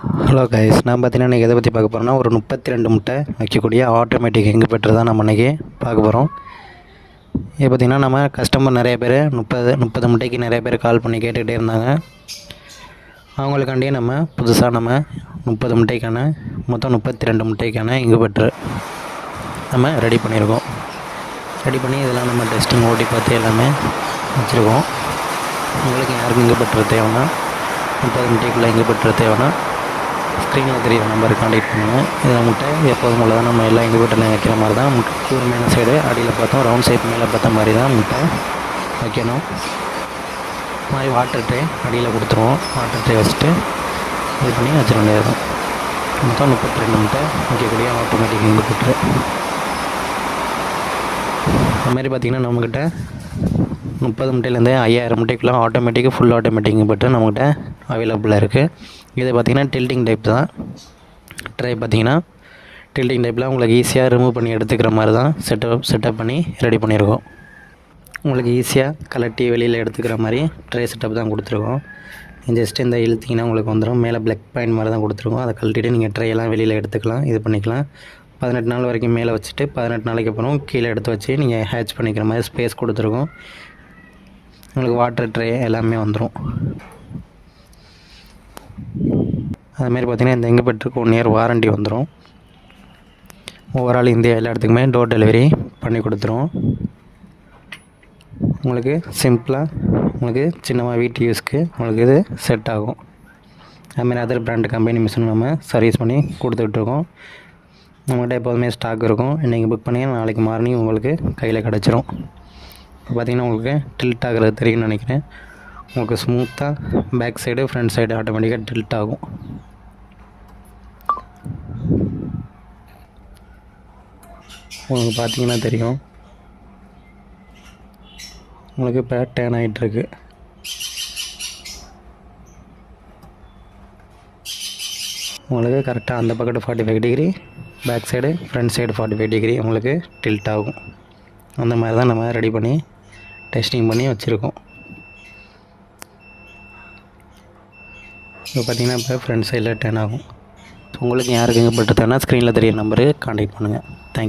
Hello guys நான் பார்த்தீங்கன்னா இன்றைக்கி எதை பற்றி பார்க்க போகிறோம்னா ஒரு முப்பத்தி ரெண்டு முட்டை வைக்கக்கூடிய ஆட்டோமேட்டிக் எங்கே பெற்று தான் நம்ம இன்றைக்கி பார்க்க போகிறோம் இது பார்த்திங்கன்னா நம்ம கஸ்டமர் நிறைய பேர் முப்பது முப்பது முட்டைக்கு நிறைய பேர் கால் பண்ணி கேட்டுக்கிட்டே இருந்தாங்க. அவங்களுக்காண்டியே நம்ம புதுசாக நம்ம முப்பது முட்டைக்கான மொத்தம் முப்பத்தி ரெண்டு முட்டைக்கான இங்கு பெற்று நம்ம ரெடி பண்ணியிருக்கோம். ரெடி பண்ணி இதெல்லாம் நம்ம டெஸ்டிங் ஓட்டி பார்த்து எல்லாமே வச்சுருக்கோம். உங்களுக்கு யாருக்கும் இங்கு பெற்று தேவைன்னா முப்பது முட்டைக்குள்ளே இங்கு பெற்று தேவைன்னா ஸ்க்ரீனில் தெரியிற நம்பருக்கு காண்டாக்ட் பண்ணுங்கள் இதில் முட்டை எப்போதும் போல தான் நம்ம எல்லாம் எங்கள் வீட்டில் வைக்கிற மாதிரி தான். முட்டை கூர்மையான சைடு அடியில் பார்த்தோம் ரவுண்ட் ஷேப் மேலே பார்த்த மாதிரி தான் முட்டை வைக்கணும். மாதிரி வாட்டர் ட்ரே அடியில் கொடுத்துருவோம். வாட்டர் ட்ரே வச்சுட்டு இது பண்ணி வச்சிட வேண்டியது மொத்தம் முப்பத்தி ரெண்டு முட்டை வைக்கக்கூடிய ஆட்டோமேட்டிக் இங்கு போட்டுரு அது மாதிரி பார்த்திங்கன்னா நம்மக்கிட்ட முப்பது முட்டையிலேருந்து ஐயாயிரம் முட்டைக்குள்ளே ஆட்டோமேட்டிக்காக ஃபுல் ஆட்டோமேட்டிக் பட்டு நம்மக்கிட்ட அவைலபிளாக இருக்குது இது பார்த்திங்கன்னா டில்டிங் டைப் தான். ட்ரை பார்த்திங்கன்னா டில்டிங் டைப்பில் உங்களுக்கு ஈஸியாக ரிமூவ் பண்ணி எடுத்துக்கிற மாதிரி தான் செட்டப் செட்டப் பண்ணி ரெடி பண்ணியிருக்கோம். உங்களுக்கு ஈஸியாக கலட்டி வெளியில் எடுத்துக்கிற மாதிரி ட்ரை செட்டப் தான் கொடுத்துருக்கோம். ஜஸ்ட் இந்த இழுத்திங்கன்னா உங்களுக்கு வந்துடும் மேலே பிளக் பாயிண்ட் மாதிரி தான் கொடுத்துருக்கோம். அதை கழட்டிட்டு நீங்கள் ட்ரையெல்லாம் வெளியில் எடுத்துக்கலாம். இது பண்ணிக்கலாம். பதினெட்டு நாள் வரைக்கும் மேலே வச்சுட்டு பதினெட்டு நாளைக்கு அப்புறம் கீழே எடுத்து வச்சு நீங்கள் ஹேட்ச் பண்ணிக்கிற மாதிரி ஸ்பேஸ் கொடுத்துருக்கோம். உங்களுக்கு வாட்டர் ட்ரே எல்லாமே வந்துடும் அதுமாரி பார்த்திங்கன்னா இந்த எங்கே பெட்ருக்கு ஒன் இயர் வாரண்டி வந்துடும் ஓவரால் இந்தியா எல்லா இடத்துக்குமே டோர் டெலிவரி பண்ணி கொடுத்துரும். உங்களுக்கு சிம்பிளாக உங்களுக்கு சின்னமாக வீட்டு யூஸ்க்கு உங்களுக்கு இது செட் ஆகும். அதுமாரி அதர் பிராண்டு கம்பெனி மிஷின் நம்ம சர்வீஸ் பண்ணி கொடுத்துட்ருக்கோம். நம்மகிட்ட எப்போதுமே ஸ்டாக் இருக்கும். இன்றைக்கி புக் பண்ணிங்கன்னா நாளைக்கு மார்னிங் உங்களுக்கு கையில் கிடச்சிரும். இப்போ பார்த்தீங்கன்னா உங்களுக்கு டில்ட் ஆகிறது தெரியும்னு நினைக்கிறேன். உங்களுக்கு ஸ்மூத்தாக பேக் சைடு ஃப்ரண்ட் சைடு ஆட்டோமேட்டிக்காக டில்ட் ஆகும். உங்களுக்கு பார்த்தீங்கன்னா தெரியும். உங்களுக்கு இப்போ டேன் ஆகிட்டுருக்கு உங்களுக்கு கரெக்டாக அந்த பக்கத்து forty five degree back side front side forty five degree உங்களுக்கு டில்ட் ஆகும். அந்த மாதிரி தான் நம்ம ரெடி பண்ணி டெஸ்டிங் பண்ணி வச்சுருக்கோம். இப்போ பார்த்தீங்கன்னா இப்போ ஃப்ரண்ட் சைடில் டேன் ஆகும். உங்களுக்கு யாருக்கு எங்கே பட்டு ஸ்க்ரீனில் தெரிய நம்பருக்கு கான்டெக்ட் பண்ணுங்கள் தேங்க்யூ